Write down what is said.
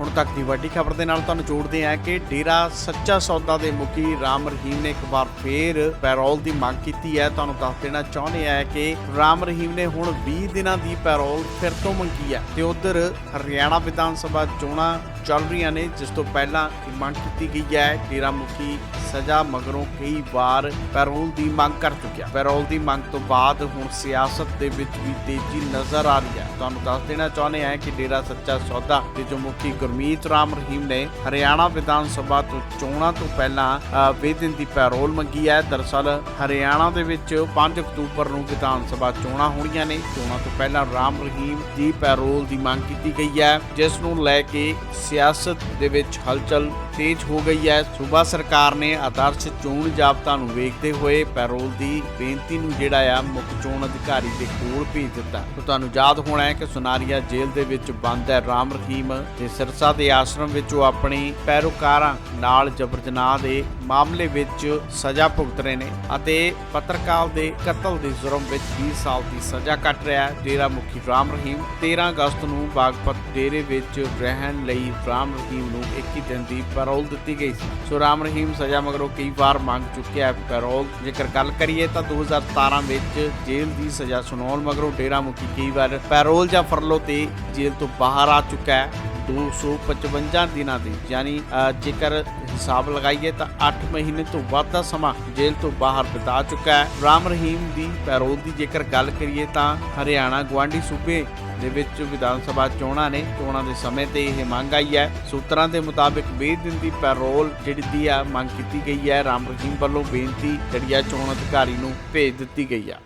ਹੁਣ ਤੱਕ ਦੀ ਵੱਡੀ ਖਬਰ ਦੇ ਨਾਲ ਤੁਹਾਨੂੰ ਜੋੜਦੇ ਹਾਂ ਕਿ ਡੇਰਾ ਸੱਚਾ ਸੌਦਾ ਦੇ ਮੁਖੀ ਰਾਮ ਰਹੀਮ ਨੇ ਇੱਕ ਵਾਰ ਫੇਰ ਪੈਰੋਲ ਦੀ ਮੰਗ ਕੀਤੀ ਹੈ। ਤੁਹਾਨੂੰ ਦੱਸ ਦੇਣਾ ਚਾਹੁੰਦੇ ਆ ਕਿ ਰਾਮ ਰਹੀਮ ਨੇ ਹੁਣ 20 ਦਿਨਾਂ ਦੀ ਪੈਰੋਲ ਫਿਰ ਤੋਂ ਮੰਗੀ ਹੈ ਤੇ ਉਧਰ ਹਰਿਆਣਾ ਵਿਧਾਨ ਸਭਾ ਚੋਣਾਂ ਚੱਲ ਰਹੀਆਂ ਨੇ ਜਿਸ ਤੋਂ ਪਹਿਲਾਂ ਮੰਗ ਕੀਤੀ ਗਈ ਹੈ ਡੇਰਾ ਮੁਖੀ ਸਜ਼ਾ ਮਗਰੋਂ ਕਈ ਵਾਰ ਪੈਰੋਲ ਦੀ ਮੰਗ ਕਰ ਚੁੱਕਿਆ। ਪੈਰੋਲ ਦੀ ਮੰਗ ਤੋਂ ਬਾਅਦ ਹੁਣ ਸਿਆਸਤ ਦੇ ਵਿੱਚ ਵੀ ਤੇਜ਼ੀ ਨਜ਼ਰ ਆ ਰਹੀ ਹੈ। ਤੁਹਾਨੂੰ ਦੱਸ ਦੇਣਾ ਚਾਹੁੰਦੇ ਹਾਂ ਕਿ ਡੇਰਾ ਸੱਚਾ ਸੌਦਾ ਦੇ ਜੋ ਮੁਖੀ ਗੁਰਮੀਤ ਰਾਮ ਰਹੀਮ ਨੇ ਹਰਿਆਣਾ ਵਿਧਾਨ ਸਭਾ ਤੋਂ ਚੋਣਾਂ ਤੋਂ ਪਹਿਲਾਂ ਅ, ਵੀਹ ਦਿਨ ਦੀ ਪੈਰੋਲ ਮੰਗੀ ਹੈ। ਦਰਅਸਲ ਹਰਿਆਣਾ ਦੇ ਵਿੱਚ 5 ਅਕਤੂਬਰ ਨੂੰ ਵਿਧਾਨ ਸਭਾ ਚੋਣਾਂ ਹੋਣੀਆਂ ਨੇ। ਚੋਣਾਂ ਤੋਂ ਪਹਿਲਾਂ ਰਾਮ ਰਹੀਮ ਦੀ ਪੈਰੋਲ ਦੀ ਮੰਗ ਕੀਤੀ ਗਈ ਹੈ ਜਿਸ ਨੂੰ ਲੈ ਕੇ ਸਿਆਸਤ ਦੇ ਵਿੱਚ ਹਲਚਲ ਤੇਜ਼ ਹੋ ਗਈ ਹੈ। ਸੂਬਾ ਸਰਕਾਰ ਨੇ ਆਦਰਸ਼ ਚੋਣ ਜਾਬਤਾ ਨੂੰ ਵੇਖਦੇ ਹੋਏ ਪੈਰੋਲ ਦੀ ਬੇਨਤੀ ਨੂੰ ਜਿਹੜਾ ਆ, ਮੁੱਖ ਚੋਣ ਅਧਿਕਾਰੀ ਦੇ ਕੋਲ ਭੇਜ ਦਿੱਤਾ। ਤੁਹਾਨੂੰ ਯਾਦ ਹੋਣਾ ਹੈ ਕਿ ਸੁਨਾਰੀਆ ਜੇਲ੍ਹ ਦੇ ਵਿੱਚ ਬੰਦ ਹੈ ਰਾਮ ਰਹੀਮ ਤੇ ਸਿਰਸਾ ਦੇ ਆਸ਼ਰਮ ਵਿੱਚ ਉਹ ਆਪਣੀ ਪੈਰੋਕਾਰਾਂ ਨਾਲ ਜਬਰ ਜਨਾਹ ਦੇ ਮਾਮਲੇ ਵਿੱਚ ਸਜ਼ਾ ਭੁਗਤ ਰਹੇ ਨੇ ਅਤੇ ਪੱਤਰਕਾਰ ਦੇ ਕਤਲ ਦੇ ਜੁਰਮ ਵਿੱਚ 20 ਸਾਲ ਦੀ ਸਜ਼ਾ ਕੱਟ ਰਿਹਾ ਹੈ। ਡੇਰਾ ਮੁਖੀ ਰਾਮ ਰਹੀਮ 13 ਅਗਸਤ ਨੂੰ ਬਾਗਪਤ ਡੇਰੇ ਵਿੱਚ ਰਹਿਣ ਲਈ ਰਾਮ ਰਹੀਮ ਨੂੰ 21 ਦਿਨ ਦੀ ਪੈਰੋਲ ਦਿੱਤੀ ਗਈ ਸੀ। ਸੋ ਰਾਮ ਰਹੀਮ ਸਜ਼ਾ ਮਗਰੋਂ ਕਈ ਵਾਰ ਮੰਗ ਚੁੱਕਿਆ ਹੈ ਪੈਰੋਲ ਜੇਕਰ ਗੱਲ ਕਰੀਏ ਤਾਂ 2017 ਵਿੱਚ ਜੇਲ੍ਹ ਦੀ ਸਜ਼ਾ ਸੁਣਾਉਣ ਮਗਰੋਂ ਡੇਰਾ ਮੁਖੀ ਕਈ ਵਾਰ ਪੈਰੋਲ ਜਾਂ ਫਰਲੋ ਤੇ ਜੇਲ੍ਹ ਤੋਂ ਬਾਹਰ ਆ ਚੁੱਕਾ ਹੈ। 255 ਦਿਨਾਂ ਦੀ, ਯਾਨੀ ਜੇਕਰ ਹਿਸਾਬ ਲਗਾਈਏ ਤਾਂ 8 ਮਹੀਨੇ ਤੋਂ ਵੱਧ ਦਾ ਸਮਾਂ ਜੇਲ੍ਹ ਤੋਂ ਬਾਹਰ ਬਿਤਾ ਚੁੱਕਾ ਹੈ। ਰਾਮ ਰਹੀਮ ਦੀ ਪੈਰੋਲ ਦੀ ਜੇਕਰ ਗੱਲ ਕਰੀਏ ਤਾਂ ਹਰਿਆਣਾ ਗਵਾਂਢੀ ਸੂਬੇ ਦੇ ਵਿੱਚ ਵਿਧਾਨ ਸਭਾ ਚੋਣਾਂ ਨੇ, ਚੋਣਾਂ ਦੇ ਸਮੇਂ ਤੇ ਇਹ ਮੰਗ ਆਈ ਹੈ। ਸੂਤਰਾਂ ਦੇ ਮੁਤਾਬਿਕ 20 ਦਿਨ ਦੀ ਪੈਰੋਲ ਜਿਹੜੀ ਦੀ ਆ, ਮੰਗ ਕੀਤੀ ਗਈ ਹੈ। ਰਾਮ ਰਹੀਮ ਵੱਲੋਂ ਬੇਨਤੀ ਜਿਹੜੀ ਆ ਚੋਣ ਅਧਿਕਾਰੀ ਨੂੰ ਭੇਜ ਦਿੱਤੀ ਗਈ ਆ।